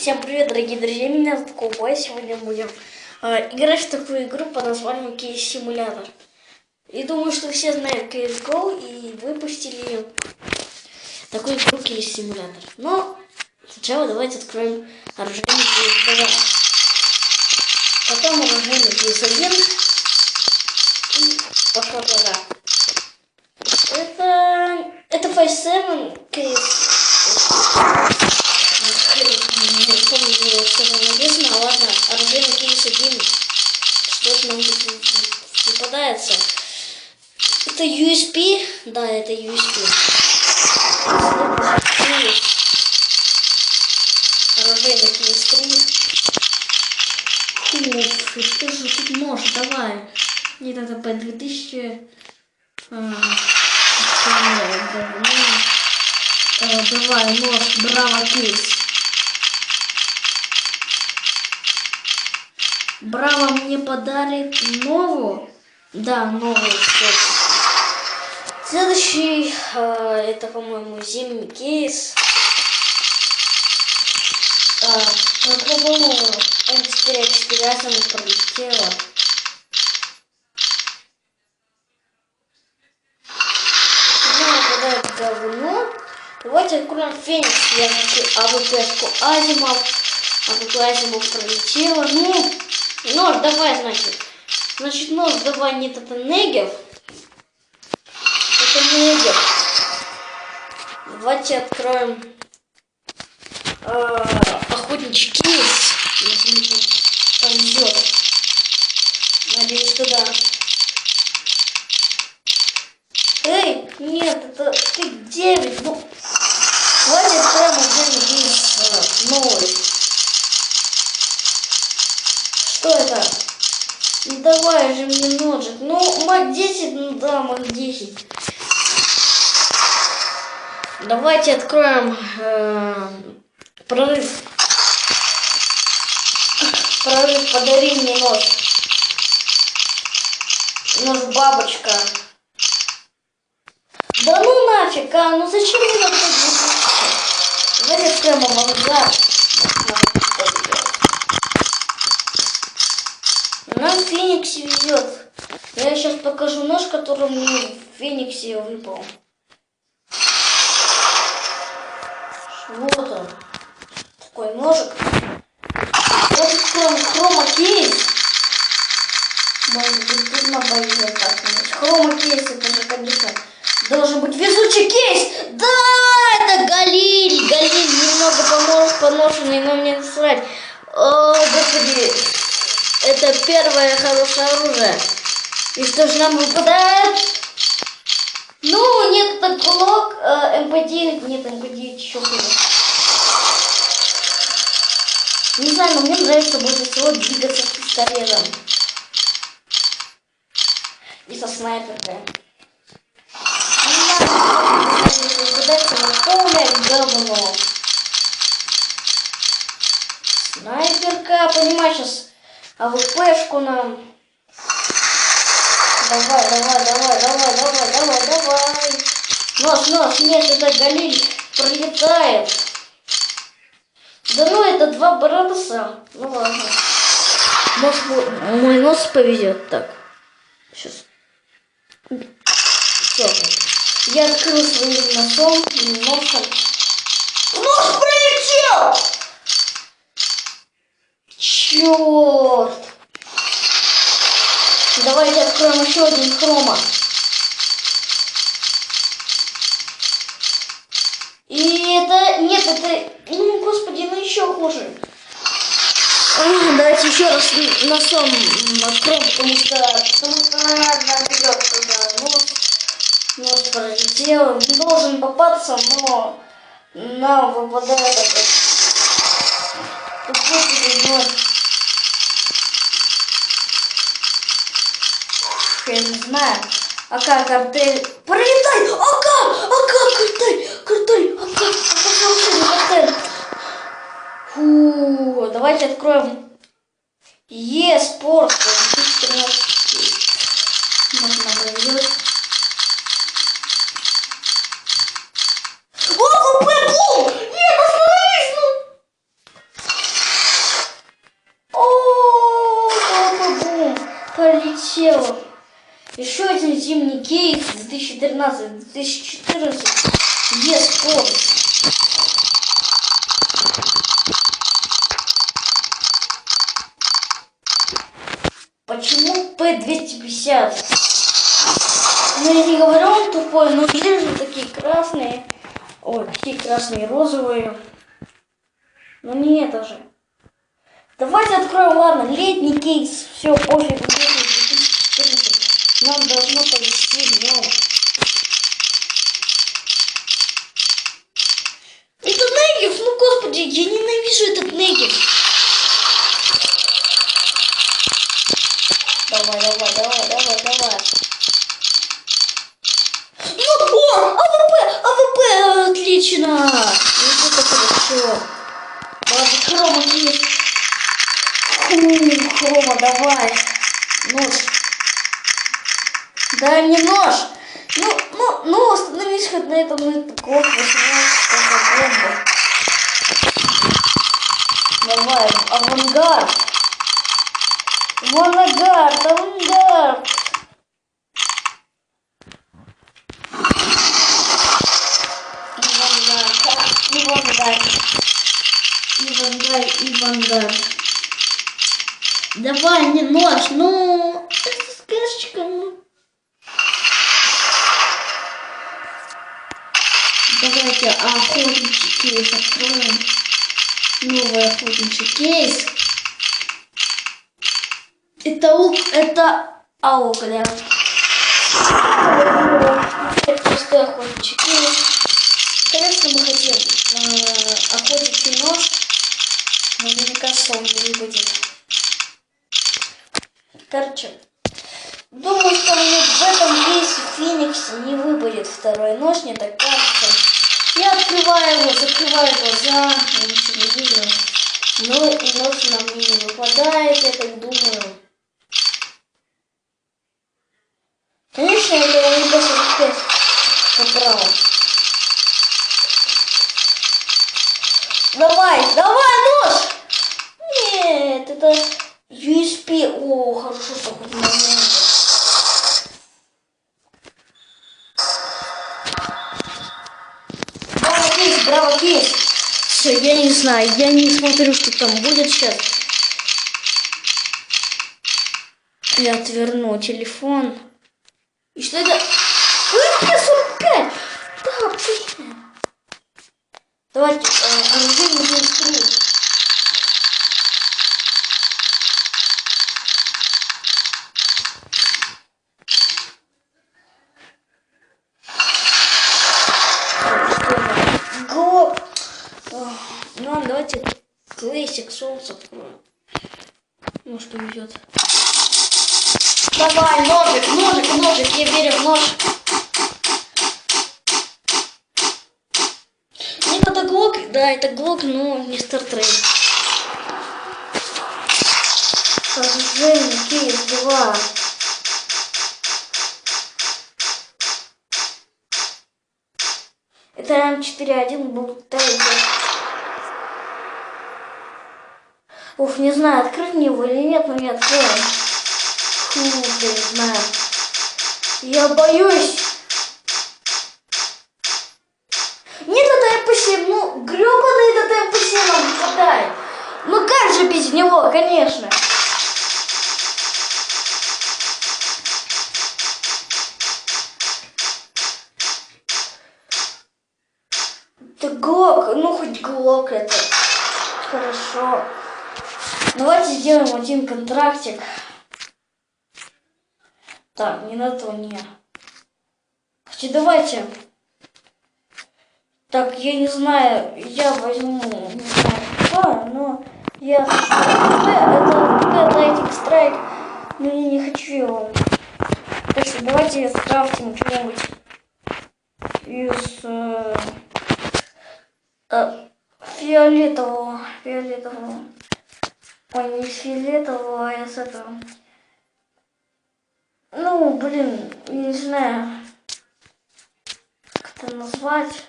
Всем привет, дорогие друзья, меня зовут Кубай. Сегодня будем э, играть в такую игру под названием Кейс Симулятор. И думаю, что все знают CSGO и выпустили такую игру Кейс Симулятор. Но сначала давайте откроем оружейный кейс 2. Потом оружейный кейс 1. И пошла туда. Это... Это 5-7 кейс не помню, что там написано. А ладно, оружейный кейс один. Что-то нам тут попадается. Это USB. Да, это USB. Оружейный кейс 3. Уф, что же тут может? Давай. Нет, это P2000. А, давай, нож, браво кейс. Браво мне подарит новую. Да, новую. Следующий, э, это, по-моему, зимний кейс. Э, Попробую М4 экспирация пролетела. Говно. Давайте откроем Феникс. Я хочу АВПшку Азимов. АВП Азимов пролетела. Ну, Нож давай, значит. Значит, нож давай нет, это Негев. Это Негев. Давайте откроем э, охотничий кейс. Если мне повезет. Надеюсь, туда. Эй, нет, это ты 9. Ну, давайте откроем отдельный кейс э, новый. Что это? Ну давай же мне ножик. Ну, маг 10, ну да, маг 10. Давайте откроем э, прорыв. Прорыв, подари мне нож. Нож бабочка. Да ну нафиг, а, ну зачем мне надо Давайте откроем авангард. Нам в Фениксе Я сейчас покажу нож, который мне в Фениксе выпал. Вот он. Такой ножик. Вот хром, хрома кейс. Может быть, тут на бозе как-нибудь. Хрома кейс, это же, конечно, должен быть везучий кейс. Да, это Галиль. Галиль немного помож, поношенный, но мне насрать. О, господи. Это первое хорошее оружие. И что же нам выпадает? Ну, нет, это глок, э, МП-9, нет, МП-9 еще хуже. Не знаю, но мне нравится больше всего двигаться с пистолетом. И со снайперкой. Полное говно. Снайперка, понимаешь, сейчас АВПшку нам. Давай, давай, давай, давай, давай, давай, давай. Нож, нож, нет, это Галиль пролетает. Да ну, это два бороса. Ну ладно. Может, мой нос повезет так. Сейчас. Все. Я открыл своим носом, носом. Нож пролетел! Черт! Откроем еще один хрома. И это... Нет, это... Ну, господи, ну еще хуже. А, давайте еще раз носом откроем, потому что... Потому что, наверное, придется туда. Нос, нос пролетел. Должен попасться, но нам выпадает этот я не знаю. Ака, картель. Прилетай! Ака! Ака, картель! Картель! Ака! Ака, картель! Фу, давайте откроем Е-спорт. E Можно проверить. Ну! полетела зимний кейс 2013-2014 eSport. Почему P250? Ну, я не говорю, он тупой, но есть же такие красные. Ой, такие красные, розовые. Ну не это же. Давайте откроем, ладно, летний кейс. Все, пофиг, летний 2014. Нам должно повезти днем. Это Негев, ну господи, я ненавижу этот Негев. Давай, давай, давай, давай, давай. Ну, о, АВП, АВП, отлично. Вот это хорошо. Ладно, хрома есть. Фу, хрома, давай. Нож. Дай мне нож. Ну, ну, ну, остановись хоть на этом глок 18 бомба. Давай, авангард. Авангард, авангард. Ивангард. Ивангард, Ивангард. Давай мне нож, ну, это сказочка, Давайте охотничий кейс откроем. Новый охотничий кейс. Это лук, это аук, да. Это простой охотничий кейс. Конечно, мы хотим э, охотничий нож, но кажется, он не выпадет. Короче, думаю, что мне в этом кейсе Фениксе не выпадет второй нож, мне так кажется. Я открываю его, закрываю глаза, я ничего не вижу. Но нож на мне не выпадает, я так думаю. Конечно, это Все, я не знаю, я не смотрю, что там будет сейчас. Я отверну телефон. И что это? УМП-45! Да, блин. Давайте, э, оружейный быстрее. Го! Ох, Ну, ладно, давайте откроем. Может, повезет. Давай, ножик, ножик, ножик, я верю в нож. Нет, это глок, да, это глок, но не. Оружейный кейс 2. Это М4.1 был тайгер. Ух, не знаю, открыть мне его или нет, но не откроем. Фу, я не знаю. Я боюсь. Нет, это МП7, ну, гребаный этот МП7 нам хватает. Ну как же без него, конечно. Это глок, ну хоть глок это. Хорошо. Давайте сделаем один контрактик. Так, не на то, не. Хотя давайте. Так, я не знаю, я возьму, не знаю, что, но я хочу это Lightning Strike, но я не хочу его. Так что давайте скрафтим что-нибудь из э, э, фиолетового, фиолетового, ой, не фиолетового, а из этого. Ну, блин, я не знаю, как это назвать.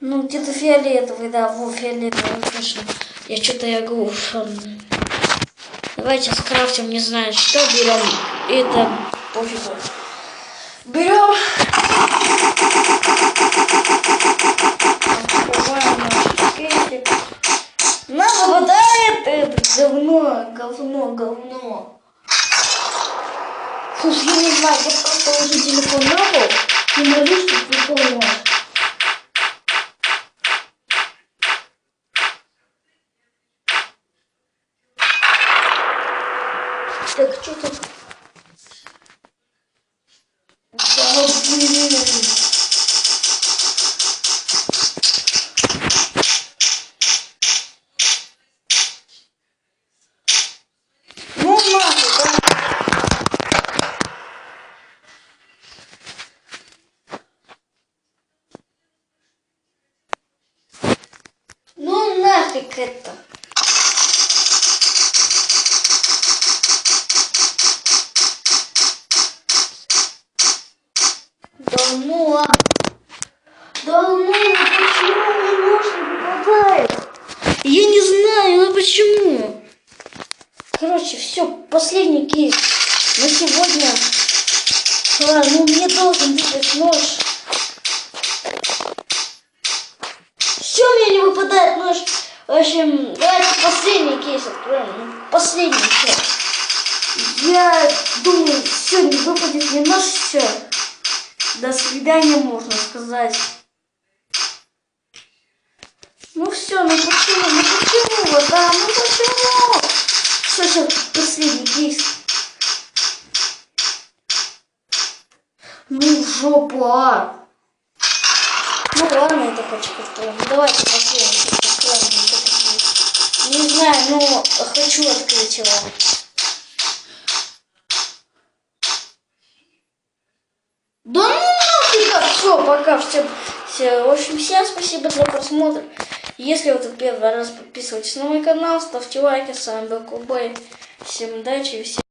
Ну, где-то фиолетовый, да, во, фиолетовый, точно. Я что-то я глушу. Давайте скрафтим, не знаю, что берем. Это пофигу. Берем. Открываем наш кейсик. Нам выпадает это говно, говно, говно. Слушай, я не знаю, я просто положу телефон на пол и молюсь, чтобы вы поняли. Так, что тут? Да, блин. Ну нахуй, да? Ну ладно. Да ну, почему нож не попадает? Я не знаю, ну почему? Короче, все, последний кейс на сегодня. А, ну мне должен выпасть нож. Все, мне не выпадает нож. В общем, давайте последний кейс откроем. Ну, Последний все. Я думаю, сегодня выпадет все. До свидания, можно сказать. Ну все, ну почему, ну почему, вот, да, ну почему? Все, все, последний кейс. Ну, в жопу, а. Ну ладно, это откроем. Ну, давайте последний знаю, но хочу открыть его. Да ну нафига! Все, пока, все, все. В общем, всем спасибо за просмотр. Если вы тут первый раз, подписывайтесь на мой канал, ставьте лайки. С вами был Кубай. Всем удачи и всем...